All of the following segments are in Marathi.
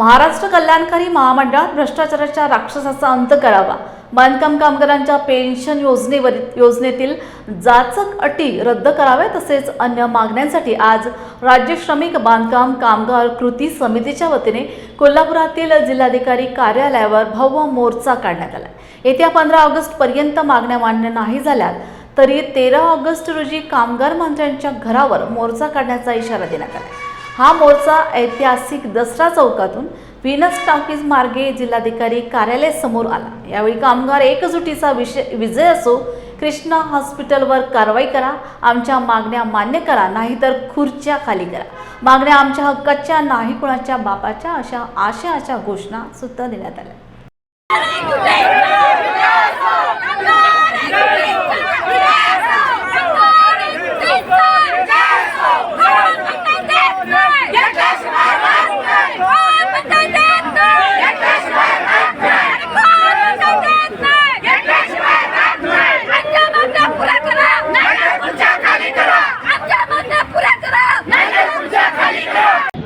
महाराष्ट्र कल्याणकारी महामंडळात भ्रष्टाचाराच्या राक्षसाचा अंत करावा. बांधकाम कामगारांच्या पेन्शन योजनेवर योजनेतील जाचक अटी रद्द कराव्या तसेच अन्य मागण्यांसाठी आज राज्य श्रमिक बांधकाम कामगार कृती समितीच्या वतीने कोल्हापुरातील जिल्हाधिकारी कार्यालयावर भव्य मोर्चा काढण्यात आला. येत्या पंधरा ऑगस्ट पर्यंत मागण्या मान्य नाही झाल्या तरी तेरा ऑगस्ट रोजी कामगार मंत्र्यांच्या घरावर मोर्चा काढण्याचा इशारा देण्यात आला. हा मोर्चा ऐतिहासिक दसरा चौकातून व्हिनस टाकीज मार्गे जिल्हाधिकारी कार्यालय समोर आला. यावेळी कामगार एकजुटीचा विषय विजय असो कृष्णा हॉस्पिटलवर कारवाई करा आमच्या मागण्या मान्य करा नाहीतर खुर्च्या खाली करा. मागण्या आमच्या हक्काच्या नाही कुणाच्या बापाच्या अशा आशयाच्या घोषणा सुद्धा देण्यात आल्या.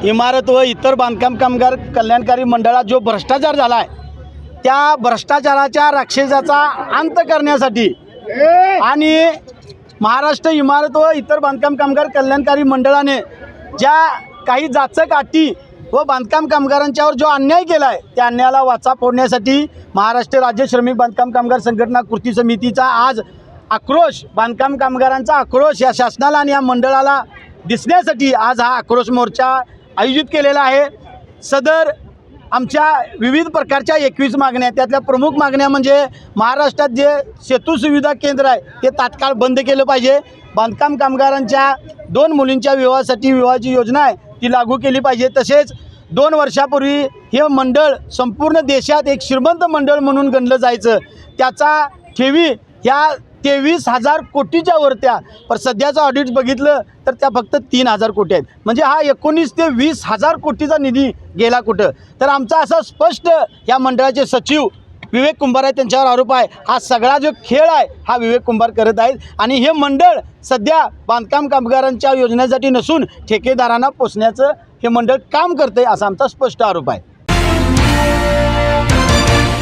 इमारत व इतर बांधकाम कामगार कल्याणकारी मंडळात जो भ्रष्टाचार झाला आहे त्या भ्रष्टाचाराच्या राक्षसाचा अंत करण्यासाठी आणि महाराष्ट्र इमारत व इतर बांधकाम कामगार कल्याणकारी मंडळाने ज्या काही जाचक अटी व बांधकाम कामगारांच्यावर जो अन्याय केला आहे त्या अन्यायाला वाचा फोडण्यासाठी महाराष्ट्र राज्य श्रमिक बांधकाम कामगार संघटना कृती समितीचा आज आक्रोश बांधकाम कामगारांचा आक्रोश या शासनाला आणि या मंडळाला दिसण्यासाठी आज हा आक्रोश मोर्चा आयोजित केलेला आहे. सदर आमच्या विविध प्रकारच्या एकवीस मागण्या त्यातल्या प्रमुख मागण्या म्हणजे महाराष्ट्रात जे सेतू सुविधा केंद्र आहे ते तात्काळ बंद केलं पाहिजे. बांधकाम कामगारांच्या दोन मुलींच्या विवाहासाठी विवाहाची योजना आहे ती लागू केली पाहिजे. तसेच दोन वर्षापूर्वी हे मंडळ संपूर्ण देशात एक श्रीमंत मंडळ म्हणून गणलं जायचं. त्याचा ठेवी ह्या तेवीस हजार कोटीच्या वरत्या. पण सध्याचं ऑडिट बघितलं तर त्या फक्त तीन हजार कोटी आहेत. म्हणजे हा एकोणीस ते वीस हजार कोटीचा निधी गेला कुठं? तर आमचा असा स्पष्ट या मंडळाचे सचिव विवेक कुंभार आहे त्यांच्यावर आरोप आहे. हा सगळा जो खेळ आहे हा विवेक कुंभार करत आहेत. आणि हे मंडळ सध्या बांधकाम कामगारांच्या योजनेसाठी नसून ठेकेदारांना पोचण्याचं हे मंडळ काम करतं आहे असा आमचा स्पष्ट आरोप आहे.